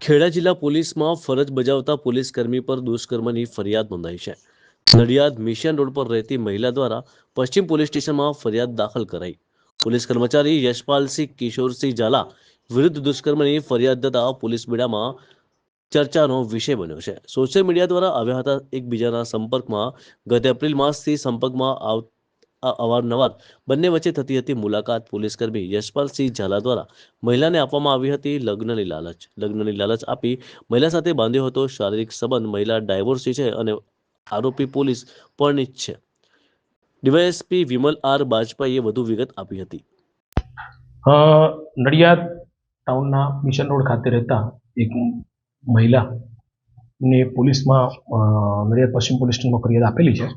ખેડા જિલ્લા પોલીસમાં ફરજ બજાવતા પોલીસકર્મી પર દુષ્કર્મની ફરિયાદ નોંધાઈ છે. નડિયાદ મિશન રોડ પર રહેતી મહિલા દ્વારા પશ્ચિમ પોલીસ સ્ટેશનમાં ફરિયાદ દાખલ કરાઈ. પોલીસ કર્મચારી યશપાલસિંહ, કિશોરસિંહ ઝાલા વિરુદ્ધ દુષ્કર્મની ફરિયાદ થતા પોલીસ બેડામાં ચર્ચાનો વિષય બન્યો છે. સોશિયલ મીડિયા દ્વારા આવ્યા હતા એકબીજાના સંપર્કમાં. ગત એપ્રિલ માસથી સંપર્કમાં આવ આ અવારનવાર બંને વચ્ચે થતી હતી મુલાકાત. પોલીસકર્મી યશપાલસિંહ ઝાલા દ્વારા મહિલાને આપવામાં આવી હતી લગ્નની લાલચ. લગ્નની લાલચ આપી મહિલા સાથે બાંધ્યો હતો શારીરિક સંબંધ. મહિલા ડાયવોર્સી છે અને આરોપી પોલીસ પરણિત છે. ડીવાયએસપી વિમલ આર બાજપાઈએ વધુ વિગત આપી હતી. નડિયાદ ટાઉનના મિશન રોડ ખાતે રહેતા એક મહિલા ને પોલીસમાં નડિયાદ પશ્ચિમ પોલીસ સ્ટેશનમાં ફરિયાદ આપેલી છે.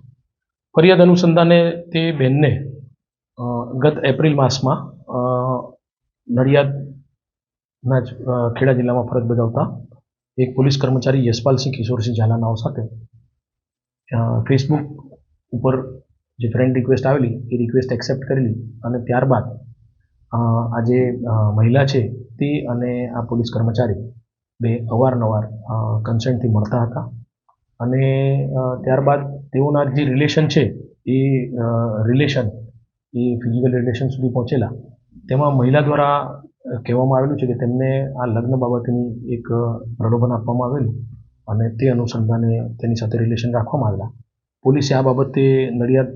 ફરિયાદ અનુસંધાને તે બેનને ગત એપ્રિલ માસમાં નડિયાદના જ ખેડા જિલ્લામાં ફરજ બજાવતા એક પોલીસ કર્મચારી યશપાલસિંહ કિશોરસિંહ ઝાલા નાવ સાથે ફેસબુક ઉપર જે ફ્રેન્ડ રિક્વેસ્ટ આવેલી, એ રિક્વેસ્ટ એક્સેપ્ટ કરેલી અને ત્યારબાદ આ જે મહિલા છે તે અને આ પોલીસ કર્મચારી બે અવારનવાર કન્સેન્ટથી મળતા હતા. અને ત્યારબાદ તેઓના જે રિલેશન છે, એ રિલેશન એ ફિઝિકલ રિલેશન સુધી પહોંચેલા. તેમાં મહિલા દ્વારા કહેવામાં આવેલું છે કે તેમને આ લગ્ન બાબતની એક પ્રલોભન આપવામાં આવેલું અને તે અનુસંધાને તેની સાથે રિલેશન રાખવામાં આવેલા. પોલીસે આ બાબતે નડિયાદ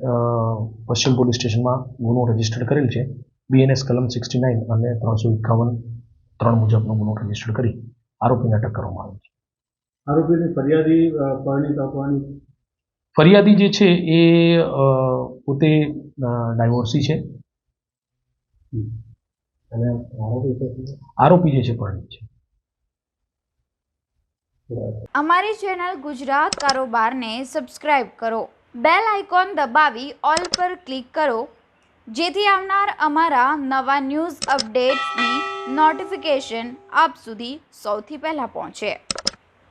પશ્ચિમ પોલીસ સ્ટેશનમાં ગુનો રજિસ્ટર કરેલ છે. બીએનએસ કલમ સિક્સટી નાઇન અને ત્રણસો એકાવન ત્રણ મુજબનો ગુનો રજિસ્ટર કરી આરોપીને અટક કરવામાં આવે છે. આરોપીની ફરિયાદી પરણી આપવાની ફરિયાદી જે છે એ પોતે ડાયવોર્સી છે. અને આરોપી જે છે પરણી છે. અમારી ચેનલ ગુજરાત કારોબારને સબસ્ક્રાઇબ કરો. બેલ આઇકોન દબાવી ઓલ પર ક્લિક કરો. જેથી આવનાર અમારા નવા ન્યૂઝ અપડેટ્સની નોટિફિકેશન આપ સુધી સૌથી પહેલાં પહોંચે.